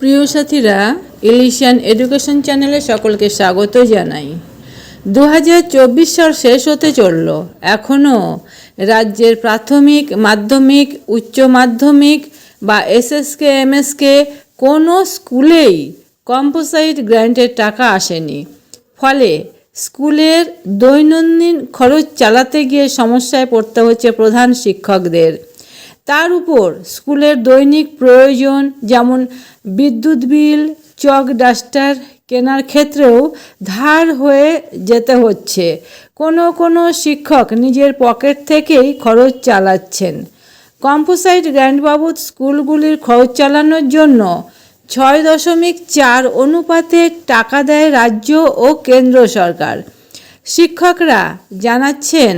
প্রিয় সাথীরা ইলিশিয়ান এডুকেশন চ্যানেলে সকলকে স্বাগত জানাই। দু হাজার চব্বিশ সাল শেষ হতে চলল। এখনও রাজ্যের প্রাথমিক, মাধ্যমিক, উচ্চ মাধ্যমিক বা এসএসকে এমএসকে কোনো স্কুলেই কম্পোসাইট গ্র্যান্টের টাকা আসেনি। ফলে স্কুলের দৈনন্দিন খরচ চালাতে গিয়ে সমস্যায় পড়তে হচ্ছে প্রধান শিক্ষকদের। তার উপর স্কুলের দৈনিক প্রয়োজন, যেমন বিদ্যুৎ বিল, চক ডাস্টার কেনার ক্ষেত্রেও ধার হয়ে যেতে হচ্ছে। কোনো কোনো শিক্ষক নিজের পকেট থেকেই খরচ চালাচ্ছেন। কম্পোসাইট গ্র্যান্ড বাবদ স্কুলগুলির খরচ চালানোর জন্য ছয় দশমিক চার অনুপাতে টাকা দেয় রাজ্য ও কেন্দ্র সরকার। শিক্ষকরা জানাচ্ছেন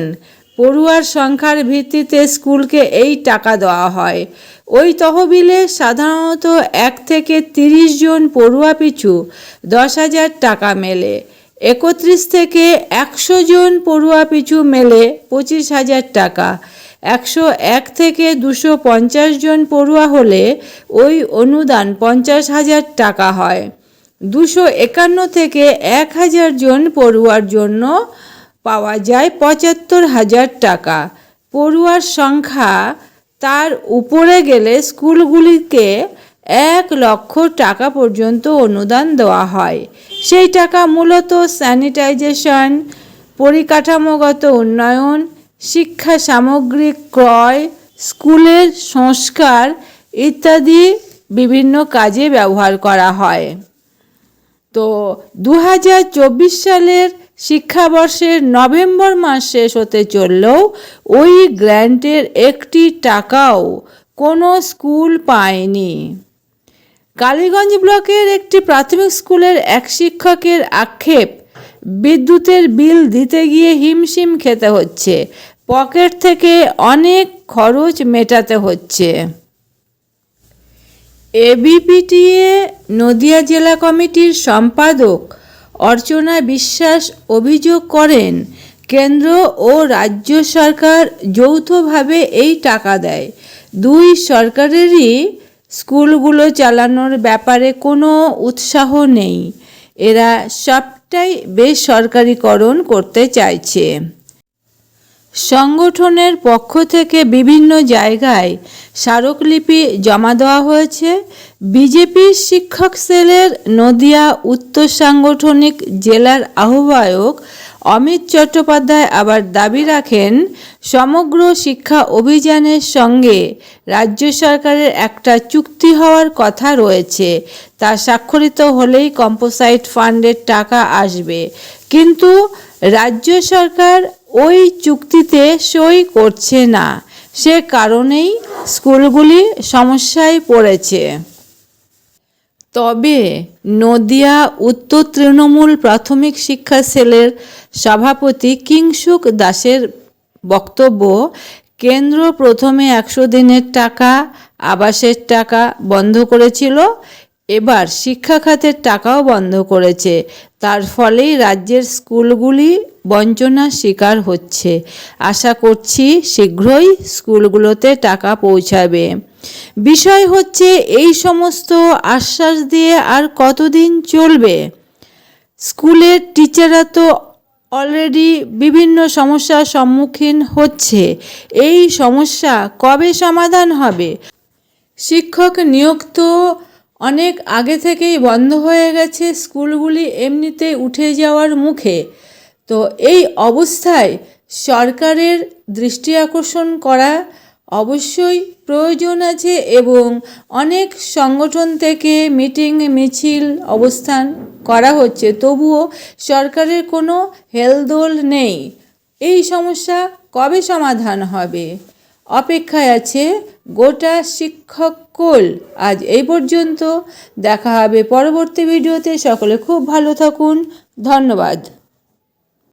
পড়ুয়ার সংখ্যার ভিত্তিতে স্কুলকে এই টাকা দেওয়া হয়। ওই তহবিলে সাধারণত এক থেকে তিরিশ জন পড়ুয়া পিছু দশ হাজার টাকা মেলে। একত্রিশ থেকে একশো জন পড়ুয়া পিছু মেলে পঁচিশ হাজার টাকা। একশো এক থেকে দুশো পঞ্চাশ জন পড়ুয়া হলে ওই অনুদান পঞ্চাশ হাজার টাকা হয়। দুশো একান্ন থেকে এক হাজার জন পড়ুয়ার জন্য পাওয়া যায় পঁচাত্তর হাজার টাকা। পড়ুয়ার সংখ্যা তার উপরে গেলে স্কুলগুলিকে এক লক্ষ টাকা পর্যন্ত অনুদান দেওয়া হয়। সেই টাকা মূলত স্যানিটাইজেশন, পরিকাঠামোগত উন্নয়ন, শিক্ষা সামগ্রী ক্রয়, স্কুলের সংস্কার ইত্যাদি বিভিন্ন কাজে ব্যবহার করা হয়। তো দু হাজার চব্বিশ সালের শিক্ষাবর্ষের নভেম্বর মাস শেষ হতে চললেও ওই গ্র্যান্টের একটি টাকাও কোনো স্কুল পায়নি। কালীগঞ্জ ব্লকের একটি প্রাথমিক স্কুলের এক শিক্ষকের আক্ষেপ, বিদ্যুতের বিল দিতে গিয়ে হিমশিম খেতে হচ্ছে, পকেট থেকে অনেক খরচ মেটাতে হচ্ছে। এবিপিটিএ নদিয়া জেলা কমিটির সম্পাদক অর্চনা বিশ্বাস অভিযোগ করেন, কেন্দ্র ও রাজ্য সরকার যৌথভাবে এই টাকা দেয়। দুই সরকারেরই স্কুলগুলো চালানোর ব্যাপারে কোনো উৎসাহ নেই। এরা সবটাই বেসরকারিকরণ করতে চাইছে। সংগঠনের পক্ষ থেকে বিভিন্ন জায়গায় স্মারকলিপি জমা দেওয়া হয়েছে। বিজেপি শিক্ষক সেলের নদিয়া উত্তর সাংগঠনিক জেলার আহ্বায়ক অমিত চট্টোপাধ্যায় আবার দাবি রাখেন, সমগ্র শিক্ষা অভিযানের সঙ্গে রাজ্য সরকারের একটা চুক্তি হওয়ার কথা রয়েছে। তা স্বাক্ষরিত হলেই কম্পোসাইট ফান্ডের টাকা আসবে। কিন্তু রাজ্য সরকার ওই চুক্তিতে সই করছে না। সে কারণেই স্কুলগুলি সমস্যায় পড়েছে। তবে নদিয়া উত্তর তৃণমূল প্রাথমিক শিক্ষা সেলের সভাপতি কিংসুক দাসের বক্তব্য, কেন্দ্র প্রথমে একশো দিনের টাকা, আবাসের টাকা বন্ধ করেছিল এবার শিক্ষা খাতের টাকাও বন্ধ করেছে। তার ফলেই রাজ্যের স্কুলগুলি বঞ্চনার শিকার হচ্ছে। আশা করছি শীঘ্রই স্কুলগুলোতে টাকা পৌঁছাবে। বিষয় হচ্ছে, এই সমস্ত আশ্বাস দিয়ে আর কতদিন চলবে? স্কুলের টিচাররা তো অলরেডি বিভিন্ন সমস্যার সম্মুখীন হচ্ছে। এই সমস্যা কবে সমাধান হবে? শিক্ষক নিয়োগ তো অনেক আগে থেকেই বন্ধ হয়ে গেছে স্কুলগুলি এমনিতে উঠে যাওয়ার মুখে। তো এই অবস্থায় সরকারের দৃষ্টি আকর্ষণ করা অবশ্যই প্রয়োজন আছে এবং অনেক সংগঠন থেকে মিটিং, মিছিল অবস্থান করা হচ্ছে। তবুও সরকারের কোনো হেলদোল নেই। এই সমস্যা কবে সমাধান হবে? অপেক্ষায় আছে গোটা শিক্ষক কোল। আজ এই পর্যন্ত। দেখা হবে পরবর্তী ভিডিওতে। সকলে খুব ভালো থাকুন। ধন্যবাদ।